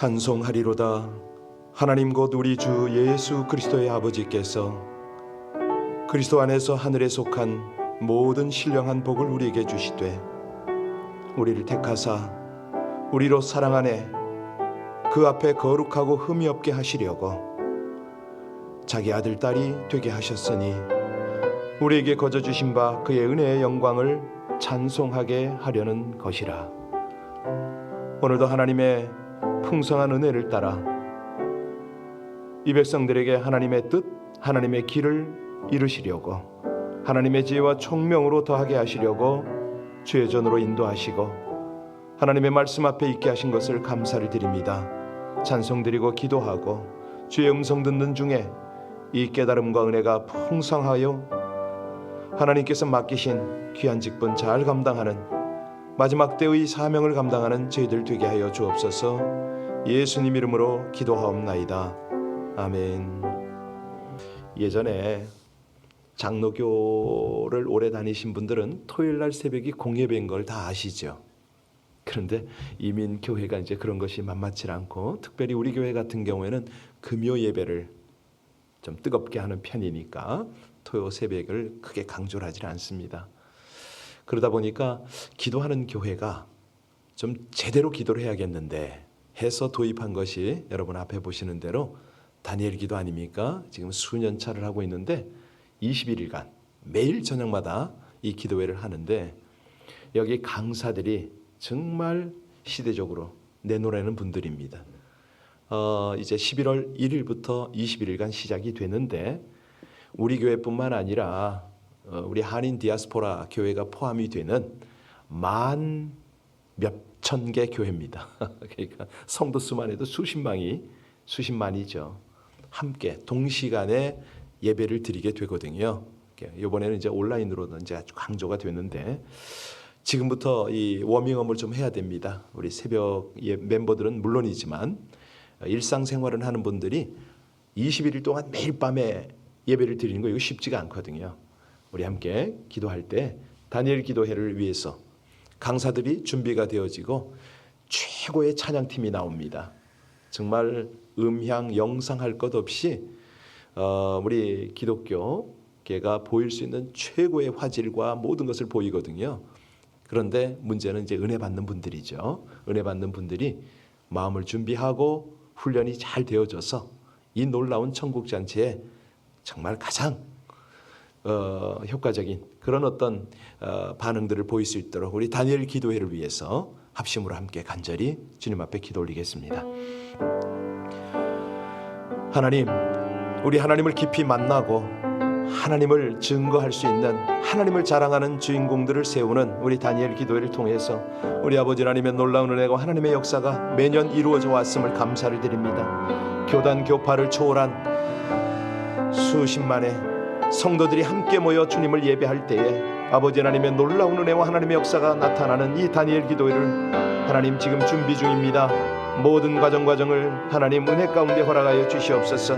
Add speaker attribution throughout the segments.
Speaker 1: 찬송하리로다. 하나님 곧 우리 주 예수 그리스도의 아버지께서 그리스도 안에서 하늘에 속한 모든 신령한 복을 우리에게 주시되 우리를 택하사 우리로 사랑 안에 그 앞에 거룩하고 흠이 없게 하시려고 자기 아들 딸이 되게 하셨으니 우리에게 거저 주신 바 그의 은혜의 영광을 찬송하게 하려는 것이라. 오늘도 하나님의 풍성한 은혜를 따라 이 백성들에게 하나님의 뜻, 하나님의 길을 이루시려고 하나님의 지혜와 총명으로 더하게 하시려고 주의 전으로 인도하시고 하나님의 말씀 앞에 있게 하신 것을 감사를 드립니다. 찬송드리고 기도하고 주의 음성 듣는 중에 이 깨달음과 은혜가 풍성하여 하나님께서 맡기신 귀한 직분 잘 감당하는 마지막 때의 사명을 감당하는 저희들 되게 하여 주옵소서. 예수님 이름으로 기도하옵나이다. 아멘. 예전에 장로교를 오래 다니신 분들은 토요일 날 새벽이 공예배인 걸 다 아시죠. 그런데 이민 교회가 이제 그런 것이 만만치 않고 특별히 우리 교회 같은 경우에는 금요 예배를 좀 뜨겁게 하는 편이니까 토요 새벽을 크게 강조를 하지 않습니다. 그러다 보니까 기도하는 교회가 좀 제대로 기도를 해야겠는데 해서 도입한 것이 여러분 앞에 보시는 대로 다니엘 기도 아닙니까? 지금 수년 차를 하고 있는데 21일간 매일 저녁마다 이 기도회를 하는데 여기 강사들이 정말 시대적으로 내놓으라는 분들입니다. 어, 이제 11월 1일부터 21일간 시작이 되는데 우리 교회뿐만 아니라 어, 우리 한인 디아스포라 교회가 포함이 되는 만 몇천 개 교회입니다. 그러니까 성도 수만 해도 수십만이 수십만이죠. 함께 동시간에 예배를 드리게 되거든요. 이번에는 이제 온라인으로 이제 아주 강조가 되는데 지금부터 이 워밍업을 좀 해야 됩니다. 우리 새벽 예, 멤버들은 물론이지만 일상생활을 하는 분들이 21일 동안 매일 밤에 예배를 드리는 거 이거 쉽지가 않거든요. 우리 함께 기도할 때 다니엘 기도회를 위해서 강사들이 준비가 되어지고 최고의 찬양팀이 나옵니다. 정말 음향, 영상 할 것 없이 어, 우리 기독교계가 보일 수 있는 최고의 화질과 모든 것을 보이거든요. 그런데 문제는 이제 은혜 받는 분들이죠. 은혜 받는 분들이 마음을 준비하고 훈련이 잘 되어져서 이 놀라운 천국 잔치에 정말 가장 어, 효과적인 그런 어떤 어, 반응들을 보일 수 있도록 우리 다니엘 기도회를 위해서 합심으로 함께 간절히 주님 앞에 기도 올리겠습니다. 하나님, 우리 하나님을 깊이 만나고 하나님을 증거할 수 있는 하나님을 자랑하는 주인공들을 세우는 우리 다니엘 기도회를 통해서 우리 아버지 하나님의 놀라운 은혜와 하나님의 역사가 매년 이루어져 왔음을 감사를 드립니다. 교단 교파를 초월한 수십만의 성도들이 함께 모여 주님을 예배할 때에 아버지 하나님의 놀라운 은혜와 하나님의 역사가 나타나는 이 다니엘 기도회를 하나님 지금 준비 중입니다. 모든 과정 과정을 하나님 은혜 가운데 허락하여 주시옵소서.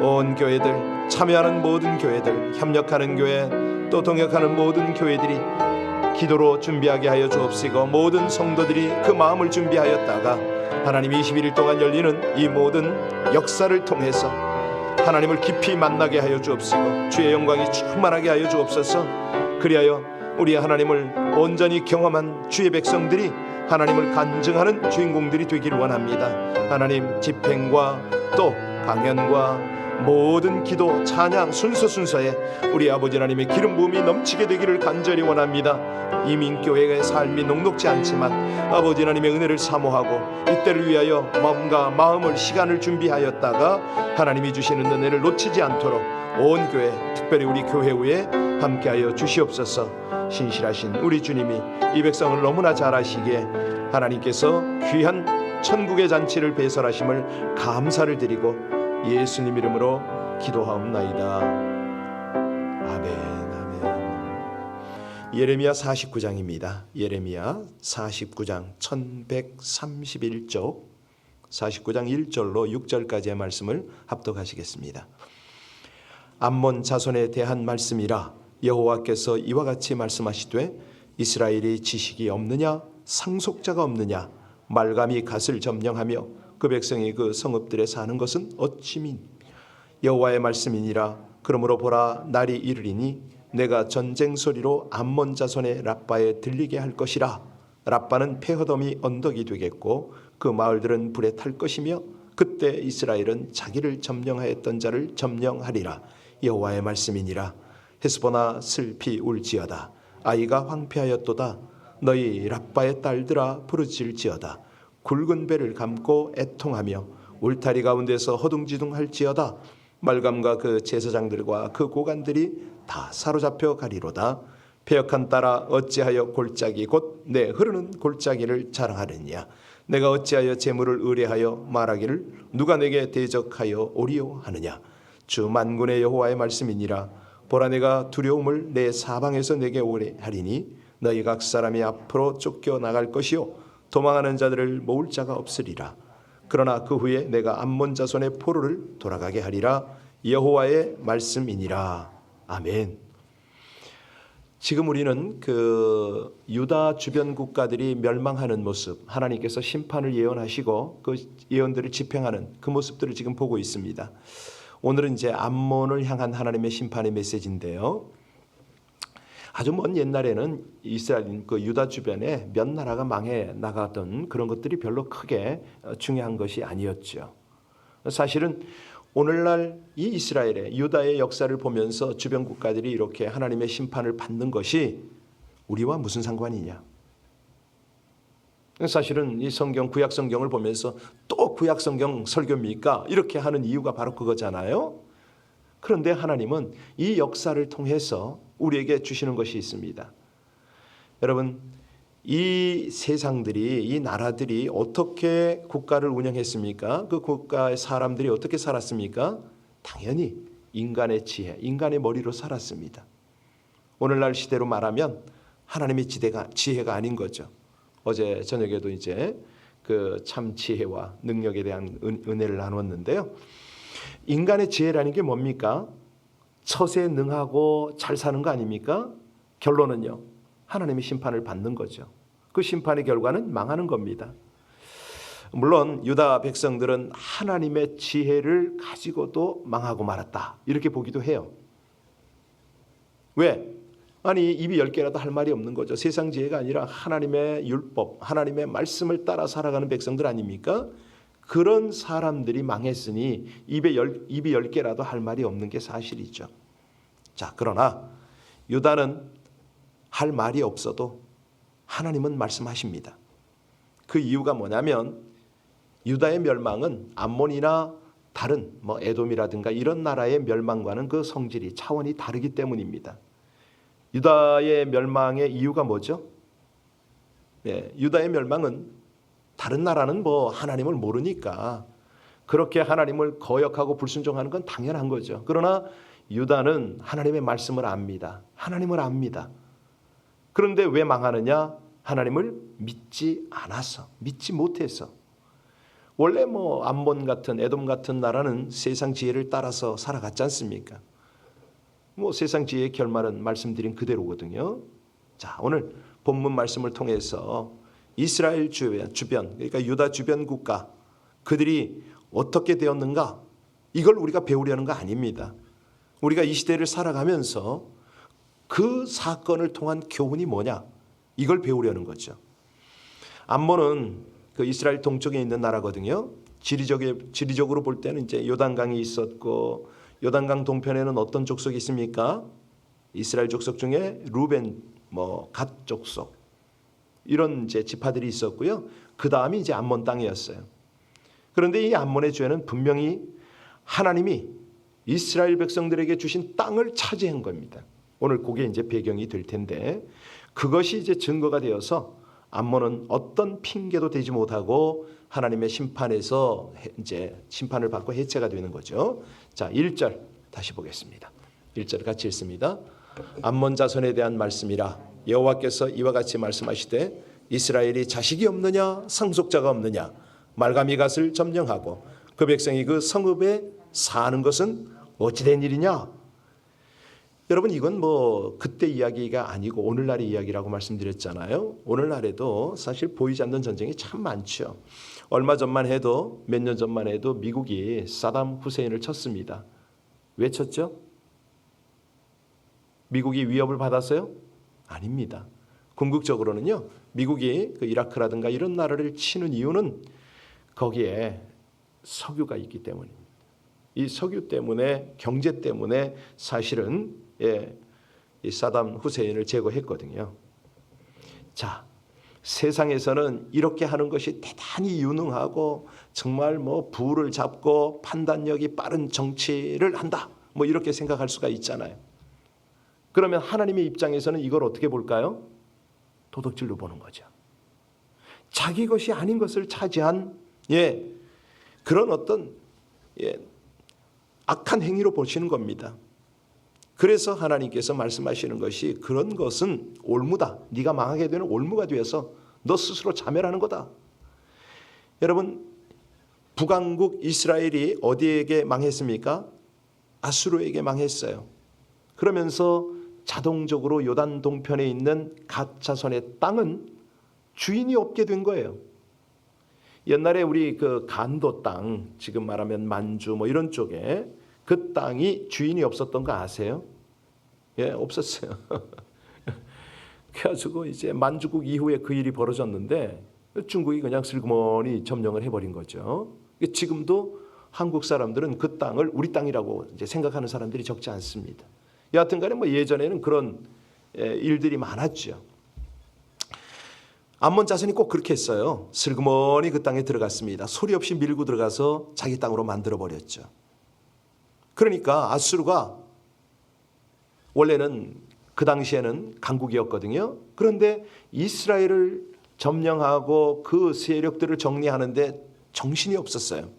Speaker 1: 온 교회들 참여하는 모든 교회들 협력하는 교회 또 동역하는 모든 교회들이 기도로 준비하게 하여 주옵시고 모든 성도들이 그 마음을 준비하였다가 하나님 21일 동안 열리는 이 모든 역사를 통해서 하나님을 깊이 만나게 하여 주옵시고 주의 영광이 충만하게 하여 주옵소서. 그리하여 우리 하나님을 온전히 경험한 주의 백성들이 하나님을 간증하는 주인공들이 되기를 원합니다. 하나님 집행과 또 강연과 모든 기도 찬양 순서 순서에 우리 아버지 하나님의 기름 부음이 넘치게 되기를 간절히 원합니다. 이민교회의 삶이 녹록지 않지만 아버지 하나님의 은혜를 사모하고 이때를 위하여 마음과 마음을 시간을 준비하였다가 하나님이 주시는 은혜를 놓치지 않도록 온 교회 특별히 우리 교회 위에 함께하여 주시옵소서. 신실하신 우리 주님이 이 백성을 너무나 잘 아시기에 하나님께서 귀한 천국의 잔치를 배설하심을 감사를 드리고 예수님 이름으로 기도하옵나이다. 아멘. 예레미야 49장입니다. 예레미야 49장 1131쪽 49장 1절로 6절까지의 말씀을 합독하시겠습니다. 암몬 자손에 대한 말씀이라 여호와께서 이와 같이 말씀하시되 이스라엘이 지식이 없느냐 상속자가 없느냐 말감이 갓을 점령하며 그 백성이 그 성읍들에 사는 것은 어찌민? 여호와의 말씀이니라. 그러므로 보라 날이 이르리니 내가 전쟁 소리로 암몬 자손의 라빠에 들리게 할 것이라. 라빠는 폐허덤이 언덕이 되겠고 그 마을들은 불에 탈 것이며 그때 이스라엘은 자기를 점령하였던 자를 점령하리라. 여호와의 말씀이니라. 헤스보나 슬피 울지어다. 아이가 황폐하였도다. 너희 라빠의 딸들아 부르짖을지어다 굵은 배를 감고 애통하며 울타리 가운데서 허둥지둥할지어다 말감과 그 제사장들과 그 고관들이 다 사로잡혀 가리로다. 폐역한 딸아 어찌하여 골짜기 곧 내 흐르는 골짜기를 자랑하느냐? 내가 어찌하여 재물을 의뢰하여 말하기를 누가 내게 대적하여 오리오 하느냐? 주 만군의 여호와의 말씀이니라. 보라 내가 두려움을 내 사방에서 내게 오래 하리니 너희 각 사람이 앞으로 쫓겨 나갈 것이요 도망하는 자들을 모을 자가 없으리라 그러나 그 후에 내가 암몬 자손의 포로를 돌아가게 하리라 여호와의 말씀이니라 아멘. 지금 우리는 그 유다 주변 국가들이 멸망하는 모습, 하나님께서 심판을 예언하시고 그 예언들을 집행하는 그 모습들을 지금 보고 있습니다. 오늘은 이제 암몬을 향한 하나님의 심판의 메시지인데요. 아주 먼 옛날에는 이스라엘 그 유다 주변에 몇 나라가 망해 나가던 그런 것들이 별로 크게 어, 중요한 것이 아니었죠. 사실은 오늘날 이 이스라엘의 유다의 역사를 보면서 주변 국가들이 이렇게 하나님의 심판을 받는 것이 우리와 무슨 상관이냐? 사실은 이 성경 구약 성경을 보면서 또 구약 성경 설교입니까? 이렇게 하는 이유가 바로 그거잖아요. 그런데 하나님은 이 역사를 통해서 우리에게 주시는 것이 있습니다. 여러분, 이 세상들이 이 나라들이 어떻게 국가를 운영했습니까? 그 국가의 사람들이 어떻게 살았습니까? 당연히 인간의 지혜, 인간의 머리로 살았습니다. 오늘날 시대로 말하면 하나님의 지대가 지혜가 아닌 거죠. 어제 저녁에도 이제 그 참 지혜와 능력에 대한 은, 은혜를 나눴는데요. 인간의 지혜라는 게 뭡니까? 처세에 능하고 잘 사는 거 아닙니까? 결론은요. 하나님의 심판을 받는 거죠. 그 심판의 결과는 망하는 겁니다. 물론 유다 백성들은 하나님의 지혜를 가지고도 망하고 말았다. 이렇게 보기도 해요. 왜? 아니 입이 열 개라도 할 말이 없는 거죠. 세상 지혜가 아니라 하나님의 율법, 하나님의 말씀을 따라 살아가는 백성들 아닙니까? 그런 사람들이 망했으니 입에 열, 입이 열 개라도 할 말이 없는 게 사실이죠. 자, 그러나 유다는 할 말이 없어도 하나님은 말씀하십니다. 그 이유가 뭐냐면 유다의 멸망은 암몬이나 다른 뭐 에돔이라든가 이런 나라의 멸망과는 그 성질이 차원이 다르기 때문입니다. 유다의 멸망의 이유가 뭐죠? 예, 유다의 멸망은 다른 나라는 뭐 하나님을 모르니까 그렇게 하나님을 거역하고 불순종하는 건 당연한 거죠. 그러나 유다는 하나님의 말씀을 압니다. 하나님을 압니다. 그런데 왜 망하느냐? 하나님을 믿지 않아서, 믿지 못해서. 원래 뭐 암몬 같은 에돔 같은 나라는 세상 지혜를 따라서 살아갔지 않습니까? 뭐 세상 지혜의 결말은 말씀드린 그대로거든요. 자, 오늘 본문 말씀을 통해서 이스라엘 주변, 그러니까 유다 주변 국가 그들이 어떻게 되었는가 이걸 우리가 배우려는 거 아닙니다. 우리가 이 시대를 살아가면서 그 사건을 통한 교훈이 뭐냐 이걸 배우려는 거죠. 암몬은 그 이스라엘 동쪽에 있는 나라거든요. 지리적에 지리적으로 볼 때는 이제 요단강이 있었고 요단강 동편에는 어떤 족속이 있습니까? 이스라엘 족속 중에 루벤 뭐 갓 족속 이런 이제 지파들이 있었고요. 그 다음이 이제 암몬 땅이었어요. 그런데 이 암몬의 죄는 분명히 하나님이 이스라엘 백성들에게 주신 땅을 차지한 겁니다. 오늘 그게 이제 배경이 될 텐데 그것이 이제 증거가 되어서 암몬은 어떤 핑계도 되지 못하고 하나님의 심판에서 이제 심판을 받고 해체가 되는 거죠. 자, 1절 다시 보겠습니다. 1절 같이 읽습니다. 암몬 자손에 대한 말씀이라 여호와께서 이와 같이 말씀하시되 이스라엘이 자식이 없느냐 상속자가 없느냐 말가미 갓을 점령하고 그 백성이 그 성읍에 사는 것은 어찌된 일이냐 여러분 이건 뭐 그때 이야기가 아니고 오늘날의 이야기라고 말씀드렸잖아요. 오늘날에도 사실 보이지 않는 전쟁이 참 많죠. 얼마 전만 해도 몇 년 전만 해도 미국이 사담 후세인을 쳤습니다. 왜 쳤죠? 미국이 위협을 받았어요? 아닙니다. 궁극적으로는요. 미국이 그 이라크라든가 이런 나라를 치는 이유는 거기에 석유가 있기 때문입니다. 이 석유 때문에 경제 때문에 사실은 예, 이 사담 후세인을 제거했거든요. 자, 세상에서는 이렇게 하는 것이 대단히 유능하고 정말 뭐 부를 잡고 판단력이 빠른 정치를 한다. 뭐 이렇게 생각할 수가 있잖아요. 그러면 하나님의 입장에서는 이걸 어떻게 볼까요? 도덕질로 보는 거죠. 자기 것이 아닌 것을 차지한 예 그런 어떤 예 악한 행위로 보시는 겁니다. 그래서 하나님께서 말씀하시는 것이 그런 것은 올무다. 네가 망하게 되는 올무가 되어서 너 스스로 자멸하는 거다. 여러분 북왕국 이스라엘이 어디에게 망했습니까? 아수르에게 망했어요. 그러면서 자동적으로 요단 동편에 있는 갓 자손의 땅은 주인이 없게 된 거예요. 옛날에 우리 그 간도 땅, 지금 말하면 만주 뭐 이런 쪽에 그 땅이 주인이 없었던 거 아세요? 예, 없었어요. 그래가지고 이제 만주국 이후에 그 일이 벌어졌는데 중국이 그냥 슬그머니 점령을 해버린 거죠. 지금도 한국 사람들은 그 땅을 우리 땅이라고 이제 생각하는 사람들이 적지 않습니다. 여하튼 간에 뭐 예전에는 그런 예, 일들이 많았죠. 암몬 자손이 꼭 그렇게 했어요. 슬그머니 그 땅에 들어갔습니다. 소리 없이 밀고 들어가서 자기 땅으로 만들어 버렸죠. 그러니까 아수르가 원래는 그 당시에는 강국이었거든요. 그런데 이스라엘을 점령하고 그 세력들을 정리하는데 정신이 없었어요.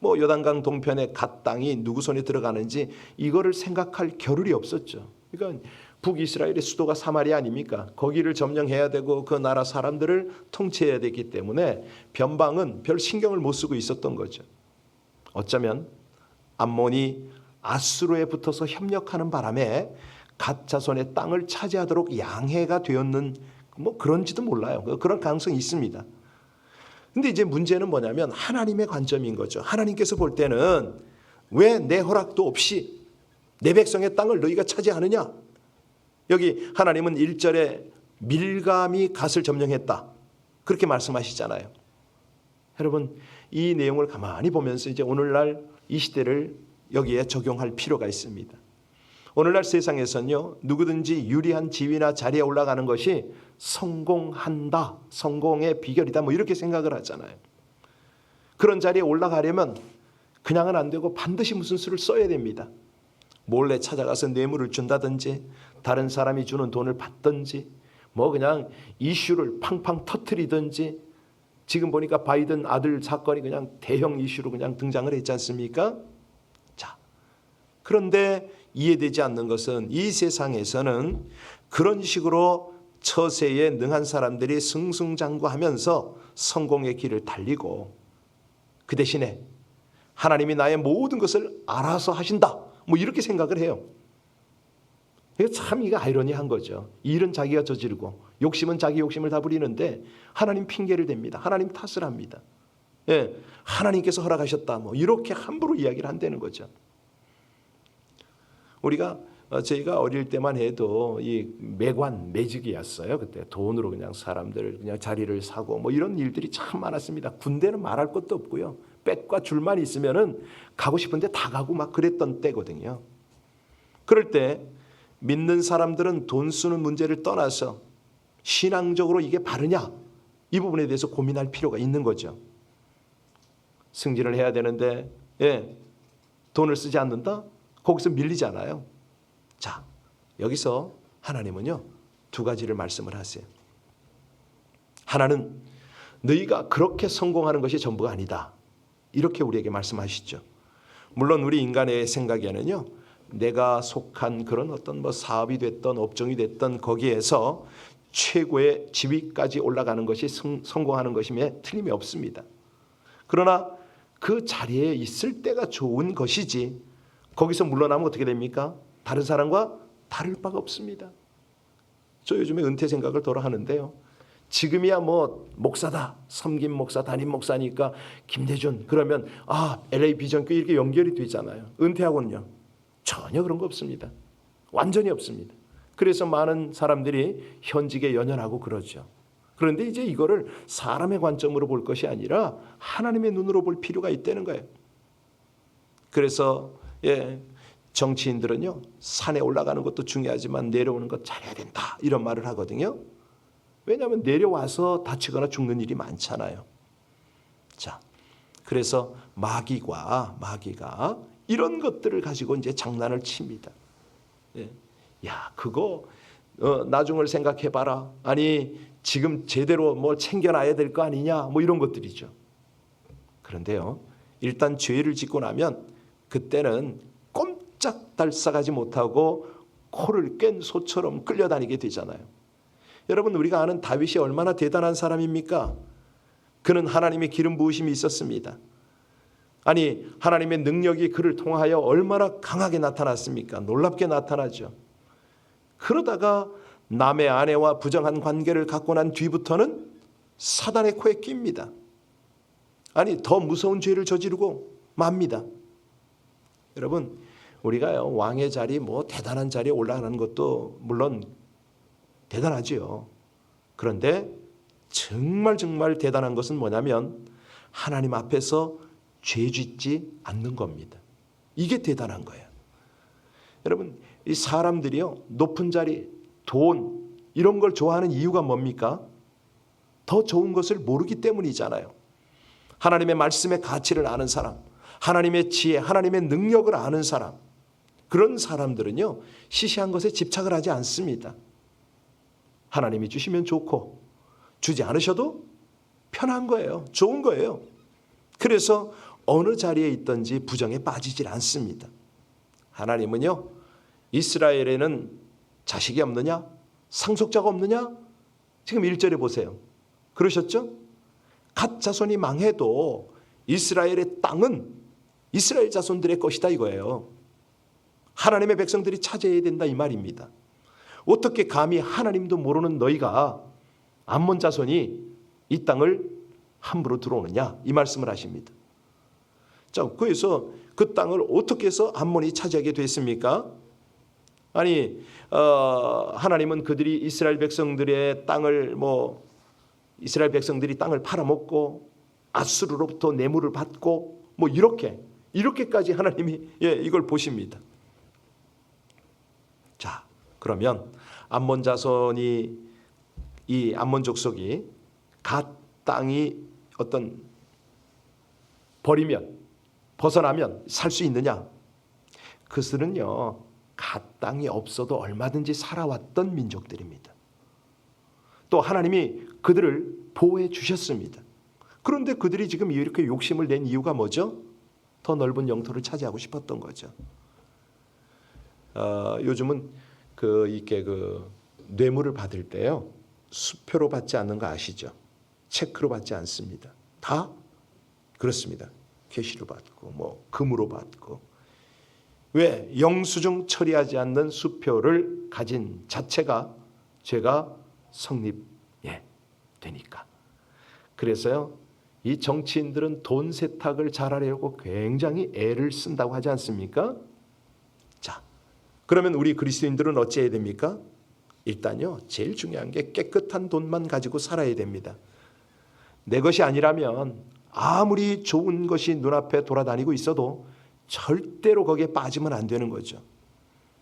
Speaker 1: 뭐 요단강 동편의 갓 땅이 누구 손에 들어가는지 이거를 생각할 겨를이 없었죠. 그러니까 북이스라엘의 수도가 사마리 아닙니까? 거기를 점령해야 되고 그 나라 사람들을 통치해야 되기 때문에 변방은 별 신경을 못 쓰고 있었던 거죠. 어쩌면 암몬이 아수르에 붙어서 협력하는 바람에 갓 자손의 땅을 차지하도록 양해가 되었는 뭐 그런지도 몰라요. 그런 가능성이 있습니다. 근데 이제 문제는 뭐냐면 하나님의 관점인 거죠. 하나님께서 볼 때는 왜 내 허락도 없이 내 백성의 땅을 너희가 차지하느냐? 여기 하나님은 1절에 밀감이 갓을 점령했다. 그렇게 말씀하시잖아요. 여러분, 이 내용을 가만히 보면서 이제 오늘날 이 시대를 여기에 적용할 필요가 있습니다. 오늘날 세상에서는요, 누구든지 유리한 지위나 자리에 올라가는 것이 성공한다, 성공의 비결이다, 뭐 이렇게 생각을 하잖아요. 그런 자리에 올라가려면 그냥은 안 되고 반드시 무슨 수를 써야 됩니다. 몰래 찾아가서 뇌물을 준다든지, 다른 사람이 주는 돈을 받든지, 뭐 그냥 이슈를 팡팡 터트리든지, 지금 보니까 바이든 아들 사건이 그냥 대형 이슈로 그냥 등장을 했지 않습니까? 자, 그런데 이해되지 않는 것은 이 세상에서는 그런 식으로 처세에 능한 사람들이 승승장구하면서 성공의 길을 달리고 그 대신에 하나님이 나의 모든 것을 알아서 하신다. 뭐 이렇게 생각을 해요. 이게 참 이게 아이러니한 거죠. 일은 자기가 저지르고 욕심은 자기 욕심을 다 부리는데 하나님 핑계를 댑니다. 하나님 탓을 합니다. 예, 하나님께서 허락하셨다. 뭐 이렇게 함부로 이야기를 한다는 거죠. 우리가 어, 저희가 어릴 때만 해도 이 매관 매직이었어요. 그때 돈으로 그냥 사람들 그냥 자리를 사고 뭐 이런 일들이 참 많았습니다. 군대는 말할 것도 없고요. 백과 줄만 있으면은 가고 싶은데 다 가고 막 그랬던 때거든요. 그럴 때 믿는 사람들은 돈 쓰는 문제를 떠나서 신앙적으로 이게 바르냐 이 부분에 대해서 고민할 필요가 있는 거죠. 승진을 해야 되는데 예, 돈을 쓰지 않는다? 거기서 밀리잖아요. 자, 여기서 하나님은요, 두 가지를 말씀을 하세요. 하나는 너희가 그렇게 성공하는 것이 전부가 아니다. 이렇게 우리에게 말씀하시죠. 물론 우리 인간의 생각에는요, 내가 속한 그런 어떤 뭐 사업이 됐던 업종이 됐던 거기에서 최고의 지위까지 올라가는 것이 성, 성공하는 것임에 틀림이 없습니다. 그러나 그 자리에 있을 때가 좋은 것이지 거기서 물러나면 어떻게 됩니까? 다른 사람과 다를 바가 없습니다. 저 요즘에 은퇴 생각을 돌아 하는데요. 지금이야 뭐 목사다 섬김 목사 담임 목사니까 김대준 그러면 아 LA 비전교 이렇게 연결이 되잖아요. 은퇴하고는요 전혀 그런 거 없습니다. 완전히 없습니다. 그래서 많은 사람들이 현직에 연연하고 그러죠. 그런데 이제 이거를 사람의 관점으로 볼 것이 아니라 하나님의 눈으로 볼 필요가 있다는 거예요. 그래서 예 정치인들은요 산에 올라가는 것도 중요하지만 내려오는 것 잘해야 된다 이런 말을 하거든요. 왜냐하면 내려와서 다치거나 죽는 일이 많잖아요. 자, 그래서 마귀가 마귀가 이런 것들을 가지고 이제 장난을 칩니다. 예. 야, 그거 어, 나중을 생각해 봐라. 아니 지금 제대로 뭘 챙겨놔야 될 거 아니냐? 뭐 이런 것들이죠. 그런데요, 일단 죄를 짓고 나면 그때는 꼼짝 달싹하지 못하고 코를 깬 소처럼 끌려다니게 되잖아요. 여러분 우리가 아는 다윗이 얼마나 대단한 사람입니까? 그는 하나님의 기름 부으심이 있었습니다. 아니 하나님의 능력이 그를 통하여 얼마나 강하게 나타났습니까? 놀랍게 나타나죠. 그러다가 남의 아내와 부정한 관계를 갖고 난 뒤부터는 사단의 코에 낍니다. 아니 더 무서운 죄를 저지르고 맙니다. 여러분 우리가요 왕의 자리 뭐 대단한 자리에 올라가는 것도 물론 대단하지요. 그런데 정말 정말 대단한 것은 뭐냐면 하나님 앞에서 죄 짓지 않는 겁니다. 이게 대단한 거예요. 여러분, 이 사람들이요, 높은 자리, 돈, 이런 걸 좋아하는 이유가 뭡니까? 더 좋은 것을 모르기 때문이잖아요. 하나님의 말씀의 가치를 아는 사람, 하나님의 지혜, 하나님의 능력을 아는 사람, 그런 사람들은요, 시시한 것에 집착을 하지 않습니다. 하나님이 주시면 좋고 주지 않으셔도 편한 거예요. 좋은 거예요. 그래서 어느 자리에 있든지 부정에 빠지질 않습니다. 하나님은요. 이스라엘에는 자식이 없느냐? 상속자가 없느냐? 지금 1절에 보세요. 그러셨죠? 갓 자손이 망해도 이스라엘의 땅은 이스라엘 자손들의 것이다 이거예요. 하나님의 백성들이 차지해야 된다 이 말입니다. 어떻게 감히 하나님도 모르는 너희가 암몬 자손이 이 땅을 함부로 들어오느냐 이 말씀을 하십니다. 자, 그래서 그 땅을 어떻게 해서 암몬이 차지하게 됐습니까? 아니 어, 하나님은 그들이 이스라엘 백성들의 땅을 뭐 이스라엘 백성들이 땅을 팔아먹고 아수르로부터 뇌물을 받고 뭐 이렇게 이렇게까지 하나님이 예, 이걸 보십니다. 자, 그러면 암몬 자손이 이 암몬 족속이 갓 땅이 어떤 버리면 벗어나면 살 수 있느냐? 그들은요 갓 땅이 없어도 얼마든지 살아왔던 민족들입니다. 또 하나님이 그들을 보호해 주셨습니다. 그런데 그들이 지금 이렇게 욕심을 낸 이유가 뭐죠? 더 넓은 영토를 차지하고 싶었던 거죠. 어, 요즘은 그 이게 그 뇌물을 받을 때요 수표로 받지 않는 거 아시죠? 체크로 받지 않습니다. 다 그렇습니다. 캐시로 받고 뭐 금으로 받고 왜 영수증 처리하지 않는 수표를 가진 자체가 죄가 성립 예 되니까 그래서요 이 정치인들은 돈 세탁을 잘하려고 굉장히 애를 쓴다고 하지 않습니까? 자 그러면 우리 그리스도인들은 어찌해야 됩니까? 일단요 제일 중요한 게 깨끗한 돈만 가지고 살아야 됩니다. 내 것이 아니라면 아무리 좋은 것이 눈앞에 돌아다니고 있어도 절대로 거기에 빠지면 안 되는 거죠.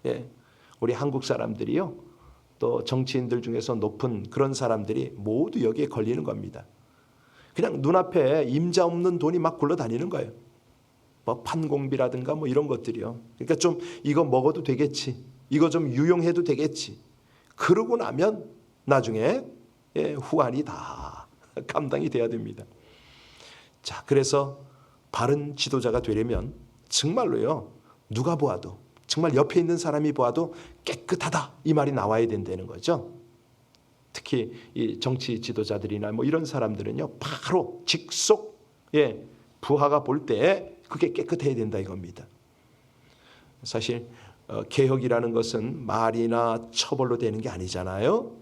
Speaker 1: 예, 우리 한국 사람들이요 또 정치인들 중에서 높은 그런 사람들이 모두 여기에 걸리는 겁니다. 그냥 눈앞에 임자 없는 돈이 막 굴러다니는 거예요. 뭐 판공비라든가 뭐 이런 것들이요. 그러니까 좀 이거 먹어도 되겠지. 이거 좀 유용해도 되겠지. 그러고 나면 나중에 예, 후환이 다 감당이 돼야 됩니다. 자, 그래서 바른 지도자가 되려면 정말로요. 누가 보아도 정말 옆에 있는 사람이 보아도 깨끗하다 이 말이 나와야 된다는 거죠. 특히 이 정치 지도자들이나 뭐 이런 사람들은요 바로 직속 예 부하가 볼 때 그게 깨끗해야 된다 이겁니다. 사실 어, 개혁이라는 것은 말이나 처벌로 되는 게 아니잖아요.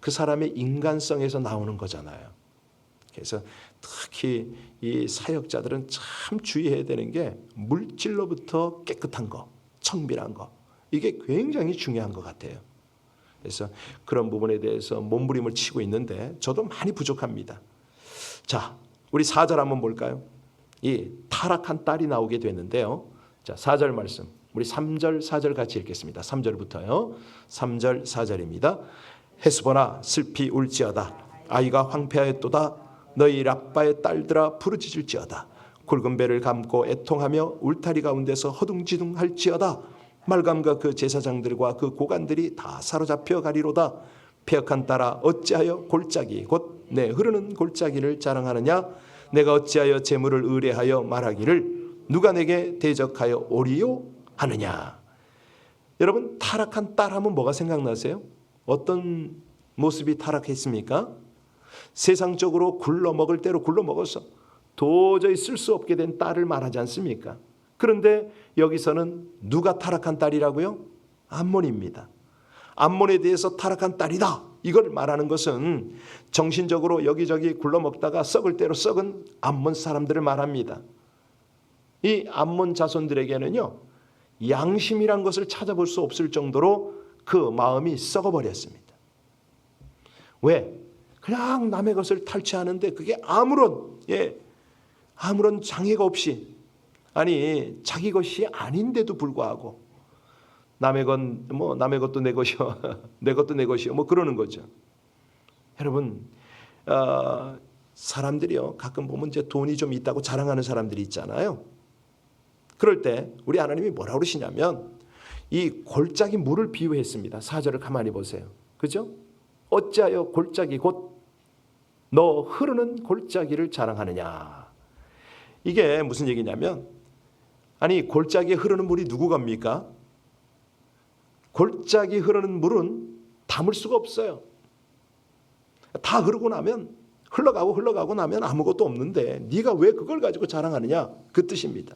Speaker 1: 그 사람의 인간성에서 나오는 거잖아요. 그래서 특히 이 사역자들은 참 주의해야 되는 게 물질로부터 깨끗한 거, 청밀한 거. 이게 굉장히 중요한 것 같아요. 그래서 그런 부분에 대해서 몸부림을 치고 있는데 저도 많이 부족합니다. 자, 우리 4절 한번 볼까요? 이 타락한 딸이 나오게 되는데요. 자, 4절 말씀. 우리 3절, 4절 같이 읽겠습니다. 3절부터요. 3절, 4절입니다. 헤스보나 슬피 울지어다. 아이가 황폐하였도다. 너희 라빠의 딸들아 부르짖을지어다. 굵은 배를 감고 애통하며 울타리 가운데서 허둥지둥할지어다. 말감과 그 제사장들과 그 고관들이 다 사로잡혀 가리로다. 폐역한 딸아 어찌하여 골짜기 곧 내 흐르는 골짜기를 자랑하느냐 내가 어찌하여 재물을 의뢰하여 말하기를 누가 내게 대적하여 오리요 하느냐 여러분 타락한 딸 하면 뭐가 생각나세요? 어떤 모습이 타락했습니까? 세상적으로 굴러먹을 대로 굴러먹어서 도저히 쓸 수 없게 된 딸을 말하지 않습니까? 그런데 여기서는 누가 타락한 딸이라고요? 암몬입니다. 암몬에 대해서 타락한 딸이다. 이걸 말하는 것은 정신적으로 여기저기 굴러먹다가 썩을 대로 썩은 암몬 사람들을 말합니다. 이 암몬 자손들에게는요. 양심이란 것을 찾아볼 수 없을 정도로 그 마음이 썩어버렸습니다. 왜? 그냥 남의 것을 탈취하는데 그게 아무런 예 아무런 장애가 없이 아니 자기 것이 아닌데도 불구하고 남의 건 뭐 남의 것도 내 것이요 내 것도 내 것이요 뭐 그러는 거죠. 여러분 어, 사람들이요 가끔 보면 이제 돈이 좀 있다고 자랑하는 사람들이 있잖아요. 그럴 때 우리 하나님이 뭐라 그러시냐면 이 골짜기 물을 비유했습니다. 사절을 가만히 보세요. 그죠? 어찌하여 골짜기 곧 너 흐르는 골짜기를 자랑하느냐. 이게 무슨 얘기냐면 아니 골짜기에 흐르는 물이 누구 겁니까? 골짜기 흐르는 물은 담을 수가 없어요. 다 흐르고 나면 흘러가고 흘러가고 나면 아무것도 없는데 네가 왜 그걸 가지고 자랑하느냐 그 뜻입니다.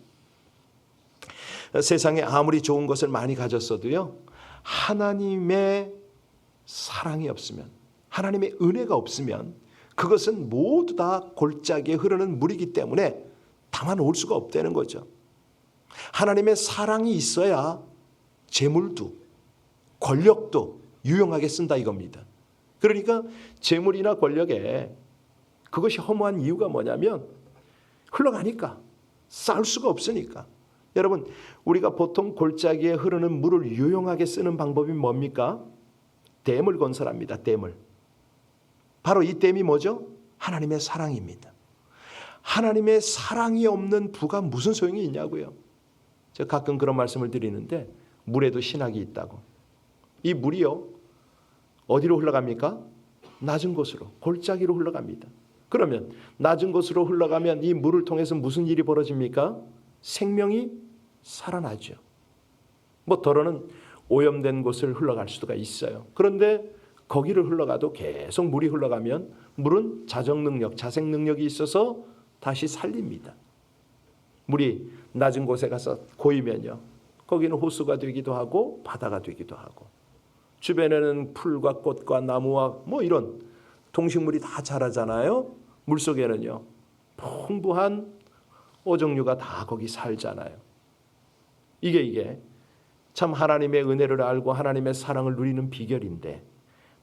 Speaker 1: 세상에 아무리 좋은 것을 많이 가졌어도요 하나님의 사랑이 없으면 하나님의 은혜가 없으면 그것은 모두 다 골짜기에 흐르는 물이기 때문에 담아놓을 수가 없다는 거죠. 하나님의 사랑이 있어야 재물도 권력도 유용하게 쓴다 이겁니다. 그러니까 재물이나 권력에 그것이 허무한 이유가 뭐냐면 흘러가니까 쌓을 수가 없으니까. 여러분 우리가 보통 골짜기에 흐르는 물을 유용하게 쓰는 방법이 뭡니까? 댐을 건설합니다. 댐을. 바로 이 댐이 뭐죠? 하나님의 사랑입니다. 하나님의 사랑이 없는 부가 무슨 소용이 있냐고요. 제가 가끔 그런 말씀을 드리는데 물에도 신학이 있다고. 이 물이요 어디로 흘러갑니까? 낮은 곳으로 골짜기로 흘러갑니다. 그러면 낮은 곳으로 흘러가면 이 물을 통해서 무슨 일이 벌어집니까? 생명이 살아나죠. 뭐 더러는 오염된 곳을 흘러갈 수가 있어요. 그런데 거기를 흘러가도 계속 물이 흘러가면 물은 자정 능력, 자생 능력이 있어서 다시 살립니다. 물이 낮은 곳에 가서 고이면요. 거기는 호수가 되기도 하고 바다가 되기도 하고 주변에는 풀과 꽃과 나무와 뭐 이런 동식물이 다 자라잖아요. 물 속에는요. 풍부한 오종류가 다 거기 살잖아요. 이게 이게 참 하나님의 은혜를 알고 하나님의 사랑을 누리는 비결인데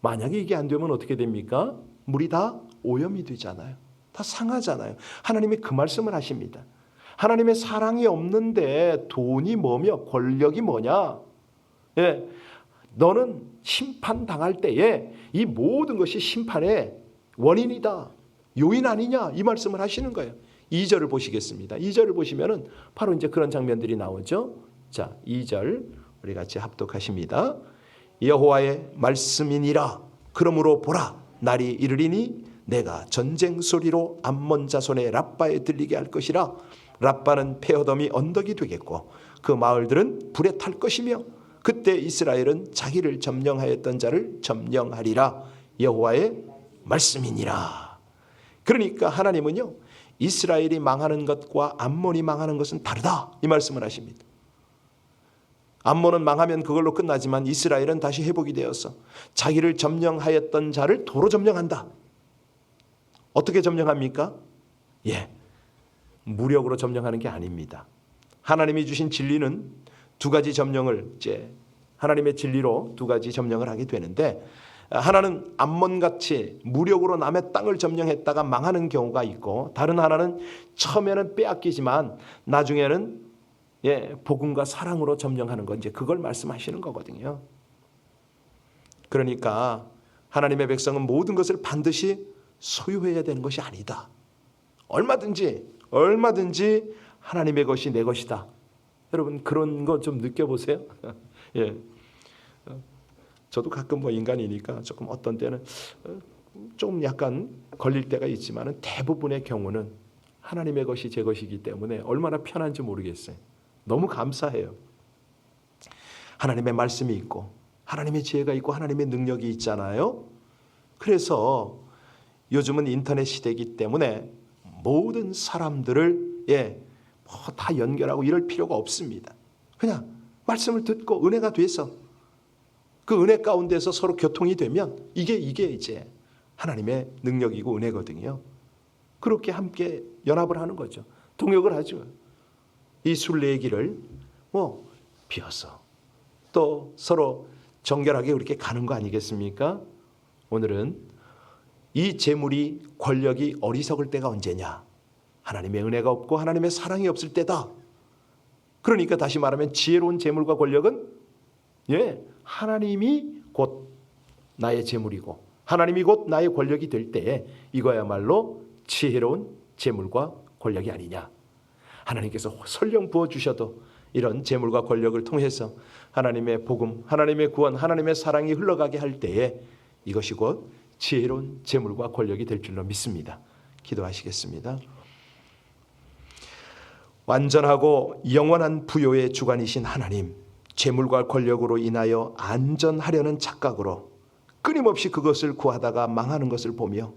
Speaker 1: 만약에 이게 안 되면 어떻게 됩니까? 물이 다 오염이 되잖아요. 다 상하잖아요. 하나님이 그 말씀을 하십니다. 하나님의 사랑이 없는데 돈이 뭐며 권력이 뭐냐? 예. 너는 심판 당할 때에 이 모든 것이 심판의 원인이다. 요인 아니냐? 이 말씀을 하시는 거예요. 2절을 보시겠습니다. 2절을 보시면은 바로 이제 그런 장면들이 나오죠. 자, 2절 우리 같이 합독하십니다. 여호와의 말씀이니라. 그러므로 보라 날이 이르리니 내가 전쟁 소리로 암몬 자손의 라빠에 들리게 할 것이라. 라빠는 폐허덤이 언덕이 되겠고 그 마을들은 불에 탈 것이며 그때 이스라엘은 자기를 점령하였던 자를 점령하리라. 여호와의 말씀이니라. 그러니까 하나님은요. 이스라엘이 망하는 것과 암몬이 망하는 것은 다르다. 이 말씀을 하십니다. 암몬은 망하면 그걸로 끝나지만 이스라엘은 다시 회복이 되어서 자기를 점령하였던 자를 도로 점령한다. 어떻게 점령합니까? 예. 무력으로 점령하는 게 아닙니다. 하나님이 주신 진리는 두 가지 점령을 이제 하나님의 진리로 두 가지 점령을 하게 되는데 하나는 암몬같이 무력으로 남의 땅을 점령했다가 망하는 경우가 있고 다른 하나는 처음에는 빼앗기지만 나중에는 예, 복음과 사랑으로 점령하는 건 이제 그걸 말씀하시는 거거든요. 그러니까 하나님의 백성은 모든 것을 반드시 소유해야 되는 것이 아니다. 얼마든지 얼마든지 하나님의 것이 내 것이다. 여러분 그런 거 좀 느껴보세요. 예. 저도 가끔 뭐 인간이니까 조금 어떤 때는 어, 좀 약간 걸릴 때가 있지만은 대부분의 경우는 하나님의 것이 제 것이기 때문에 얼마나 편한지 모르겠어요. 너무 감사해요. 하나님의 말씀이 있고 하나님의 지혜가 있고 하나님의 능력이 있잖아요. 그래서 요즘은 인터넷 시대이기 때문에 모든 사람들을 예, 뭐 다 연결하고 이럴 필요가 없습니다. 그냥 말씀을 듣고 은혜가 돼서 그 은혜 가운데서 서로 교통이 되면 이게 이게 이제 하나님의 능력이고 은혜거든요. 그렇게 함께 연합을 하는 거죠. 동역을 하죠. 이 순례의 길을 뭐 비어서 또 서로 정결하게 그렇게 가는 거 아니겠습니까? 오늘은 이 재물이 권력이 어리석을 때가 언제냐? 하나님의 은혜가 없고 하나님의 사랑이 없을 때다. 그러니까 다시 말하면 지혜로운 재물과 권력은 예, 하나님이 곧 나의 재물이고 하나님이 곧 나의 권력이 될 때에 이거야말로 지혜로운 재물과 권력이 아니냐. 하나님께서 설령 부어 주셔도 이런 재물과 권력을 통해서 하나님의 복음, 하나님의 구원, 하나님의 사랑이 흘러가게 할 때에 이것이 곧 지혜로운 재물과 권력이 될 줄로 믿습니다. 기도하시겠습니다. 완전하고 영원한 부요의 주관이신 하나님, 재물과 권력으로 인하여 안전하려는 착각으로 끊임없이 그것을 구하다가 망하는 것을 보며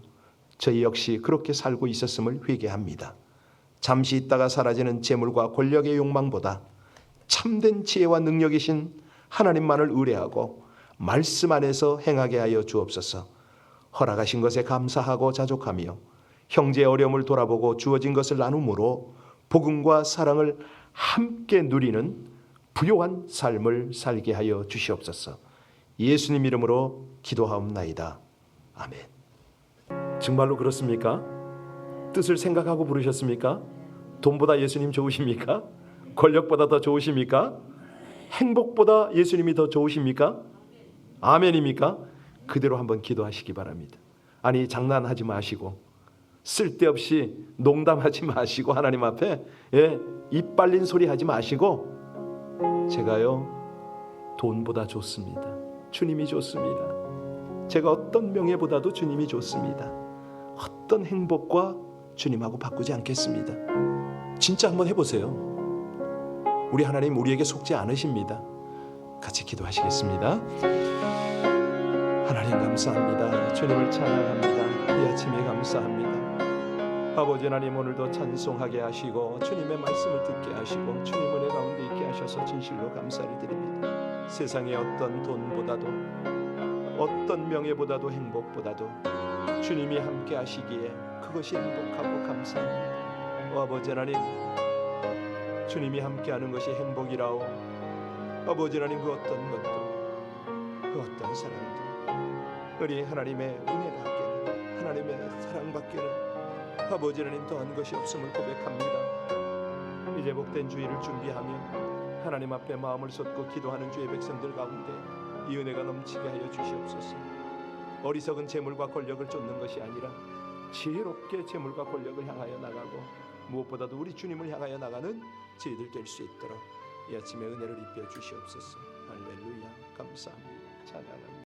Speaker 1: 저희 역시 그렇게 살고 있었음을 회개합니다. 잠시 있다가 사라지는 재물과 권력의 욕망보다 참된 지혜와 능력이신 하나님만을 의뢰하고 말씀 안에서 행하게 하여 주옵소서. 허락하신 것에 감사하고 자족하며 형제의 어려움을 돌아보고 주어진 것을 나눔으로 복음과 사랑을 함께 누리는 부요한 삶을 살게 하여 주시옵소서. 예수님 이름으로 기도하옵나이다. 아멘. 정말로 그렇습니까? 뜻을 생각하고 부르셨습니까? 돈보다 예수님 좋으십니까? 권력보다 더 좋으십니까? 행복보다 예수님이 더 좋으십니까? 아멘입니까? 그대로 한번 기도하시기 바랍니다. 아니 장난하지 마시고 쓸데없이 농담하지 마시고 하나님 앞에 예, 입 빨린 소리 하지 마시고 제가요 돈보다 좋습니다. 주님이 좋습니다. 제가 어떤 명예보다도 주님이 좋습니다. 어떤 행복과 주님하고 바꾸지 않겠습니다. 진짜 한번 해보세요. 우리 하나님 우리에게 속지 않으십니다. 같이 기도하시겠습니다. 하나님 감사합니다. 주님을 찬양합니다. 이 아침에 감사합니다. 아버지 하나님 오늘도 찬송하게 하시고 주님의 말씀을 듣게 하시고 주님 은혜 가운데 있게 하셔서 진실로 감사를 드립니다. 세상의 어떤 돈보다도 어떤 명예보다도 행복보다도 주님이 함께 하시기에 그것이 행복하고 감사합니다. 오 아버지 하나님 주님이 함께하는 것이 행복이라오 아버지 하나님 그 어떤 것도 그 어떤 사람도 우리 하나님의 은혜 밖에는 하나님의 사랑 밖에는 아버지 하나님 더한 것이 없음을 고백합니다. 이제 복된 주일을 준비하며 하나님 앞에 마음을 쏟고 기도하는 주의 백성들 가운데 이 은혜가 넘치게 하여 주시옵소서. 어리석은 재물과 권력을 쫓는 것이 아니라 지혜롭게 재물과 권력을 향하여 나가고 무엇보다도 우리 주님을 향하여 나가는 저희들 될 수 있도록 이 아침에 은혜를 입혀 주시옵소서. 할렐루야 감사합니다. 찬양합니다.